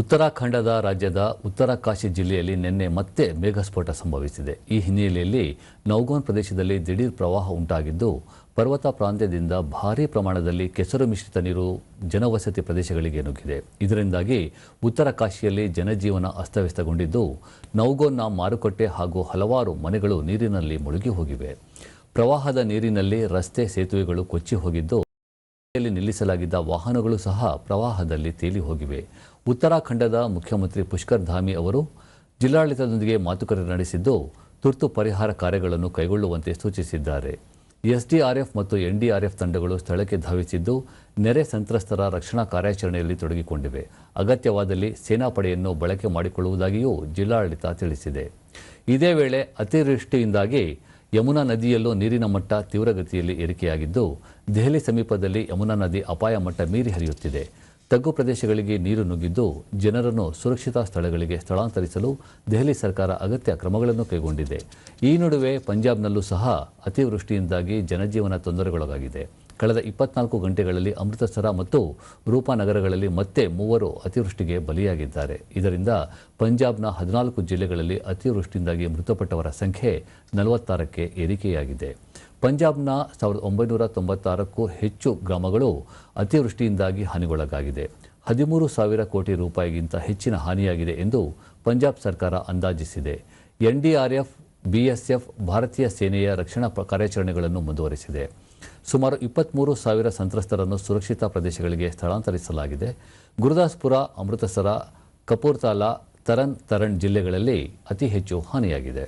ಉತ್ತರಾಖಂಡದ ರಾಜ್ಯದ ಉತ್ತರಕಾಶಿ ಜಿಲ್ಲೆಯಲ್ಲಿ ನಿನ್ನೆ ಮತ್ತೆ ಮೇಘಸ್ಫೋಟ ಸಂಭವಿಸಿದೆ. ಈ ಹಿನ್ನೆಲೆಯಲ್ಲಿ ನೌಗೋನ್ ಪ್ರದೇಶದಲ್ಲಿ ದಿಢೀರ್ ಪ್ರವಾಹ ಉಂಟಾಗಿದ್ದು, ಪರ್ವತ ಪ್ರಾಂತ್ಯದಿಂದ ಭಾರೀ ಪ್ರಮಾಣದಲ್ಲಿ ಕೆಸರು ಮಿಶ್ರಿತ ನೀರು ಜನವಸತಿ ಪ್ರದೇಶಗಳಿಗೆ ನುಗ್ಗಿದೆ. ಇದರಿಂದಾಗಿ ಉತ್ತರ ಕಾಶಿಯಲ್ಲಿ ಜನಜೀವನ ಅಸ್ತವ್ಯಸ್ತಗೊಂಡಿದ್ದು, ನೌಗೋನ್ನ ಮಾರುಕಟ್ಟೆ ಹಾಗೂ ಹಲವಾರು ಮನೆಗಳು ನೀರಿನಲ್ಲಿ ಮುಳುಗಿ ಹೋಗಿವೆ. ಪ್ರವಾಹದ ನೀರಿನಲ್ಲಿ ರಸ್ತೆ ಸೇತುವೆಗಳು ಕೊಚ್ಚಿ ಹೋಗಿದ್ದು ಯಲ್ಲಿ ನಿಲ್ಲಿಸಲಾಗಿದ್ದ ವಾಹನಗಳು ಸಹ ಪ್ರವಾಹದಲ್ಲಿ ತೇಲಿ ಹೋಗಿವೆ. ಉತ್ತರಾಖಂಡದ ಮುಖ್ಯಮಂತ್ರಿ ಪುಷ್ಕರ್ ಧಾಮಿ ಅವರು ಜಿಲ್ಲಾಡಳಿತದೊಂದಿಗೆ ಮಾತುಕತೆ ನಡೆಸಿದ್ದು ತುರ್ತು ಪರಿಹಾರ ಕಾರ್ಯಗಳನ್ನು ಕೈಗೊಳ್ಳುವಂತೆ ಸೂಚಿಸಿದ್ದಾರೆ. ಎಸ್ಡಿಆರ್ಎಫ್ ಮತ್ತು ಎನ್ಡಿಆರ್ಎಫ್ ತಂಡಗಳು ಸ್ಥಳಕ್ಕೆ ಧಾವಿಸಿದ್ದು ನೆರೆ ಸಂತ್ರಸ್ತರ ರಕ್ಷಣಾ ಕಾರ್ಯಾಚರಣೆಯಲ್ಲಿ ತೊಡಗಿಕೊಂಡಿವೆ. ಅಗತ್ಯವಾದಲ್ಲಿ ಸೇನಾಪಡೆಯನ್ನು ಬಳಕೆ ಮಾಡಿಕೊಳ್ಳುವುದಾಗಿಯೂ ಜಿಲ್ಲಾಡಳಿತ ತಿಳಿಸಿದೆ. ಇದೇ ವೇಳೆ ಅತಿವೃಷ್ಟಿಯಿಂದಾಗಿ ಯಮುನಾ ನದಿಯಲ್ಲೂ ನೀರಿನ ಮಟ್ಟ ತೀವ್ರಗತಿಯಲ್ಲಿ ಏರಿಕೆಯಾಗಿದ್ದು, ದೆಹಲಿ ಸಮೀಪದಲ್ಲಿ ಯಮುನಾ ನದಿ ಅಪಾಯ ಮಟ್ಟ ಮೀರಿ ಹರಿಯುತ್ತಿದೆ. ತಗ್ಗು ಪ್ರದೇಶಗಳಿಗೆ ನೀರು ನುಗ್ಗಿದ್ದು, ಜನರನ್ನು ಸುರಕ್ಷಿತ ಸ್ಥಳಗಳಿಗೆ ಸ್ಥಳಾಂತರಿಸಲು ದೆಹಲಿ ಸರ್ಕಾರ ಅಗತ್ಯ ಕ್ರಮಗಳನ್ನು ಕೈಗೊಂಡಿದೆ. ಈ ನಡುವೆ ಪಂಜಾಬ್ನಲ್ಲೂ ಸಹ ಅತಿವೃಷ್ಟಿಯಿಂದಾಗಿ ಜನಜೀವನ ತೊಂದರೆಗೊಳಗಾಗಿದೆ. ಕಳೆದ ಇಪ್ಪತ್ನಾಲ್ಕು ಗಂಟೆಗಳಲ್ಲಿ ಅಮೃತಸರ ಮತ್ತು ರೂಪಾನಗರಗಳಲ್ಲಿ ಮತ್ತೆ ಮೂವರು ಅತಿವೃಷ್ಟಿಗೆ ಬಲಿಯಾಗಿದ್ದಾರೆ. ಇದರಿಂದ ಪಂಜಾಬ್ನ ಹದಿನಾಲ್ಕು ಜಿಲ್ಲೆಗಳಲ್ಲಿ ಅತಿವೃಷ್ಟಿಯಿಂದಾಗಿ ಮೃತಪಟ್ಟವರ ಸಂಖ್ಯೆ ನಲವತ್ತಾರಕ್ಕೆ ಏರಿಕೆಯಾಗಿದೆ. ಪಂಜಾಬ್ನ ಸಾವಿರದ ಒಂಬೈನೂರ ತೊಂಬತ್ತಾರಕ್ಕೂ ಹೆಚ್ಚು ಗ್ರಾಮಗಳು ಅತಿವೃಷ್ಟಿಯಿಂದಾಗಿ ಹಾನಿಗೊಳಗಾಗಿದೆ. ಹದಿಮೂರು ಸಾವಿರ ಕೋಟಿ ರೂಪಾಯಿಗಿಂತ ಹೆಚ್ಚಿನ ಹಾನಿಯಾಗಿದೆ ಎಂದು ಪಂಜಾಬ್ ಸರ್ಕಾರ ಅಂದಾಜಿಸಿದೆ. ಎನ್ಡಿಆರ್ಎಫ್, ಬಿಎಸ್ಎಫ್, ಭಾರತೀಯ ಸೇನೆಯ ರಕ್ಷಣಾ ಕಾರ್ಯಾಚರಣೆಗಳನ್ನು ಮುಂದುವರಿಸಿದೆ. ಸುಮಾರು ಇಪ್ಪತ್ತ್ಮೂರು ಸಾವಿರ ಸಂತ್ರಸ್ತರನ್ನು ಸುರಕ್ಷಿತ ಪ್ರದೇಶಗಳಿಗೆ ಸ್ಥಳಾಂತರಿಸಲಾಗಿದೆ. ಗುರುದಾಸ್ಪುರ ಅಮೃತಸರ ಕಪೂರ್ತಾಲಾ ತರನ್ ತರಣ್ ಜಿಲ್ಲೆಗಳಲ್ಲಿ ಅತಿ ಹೆಚ್ಚು ಹಾನಿಯಾಗಿದೆ.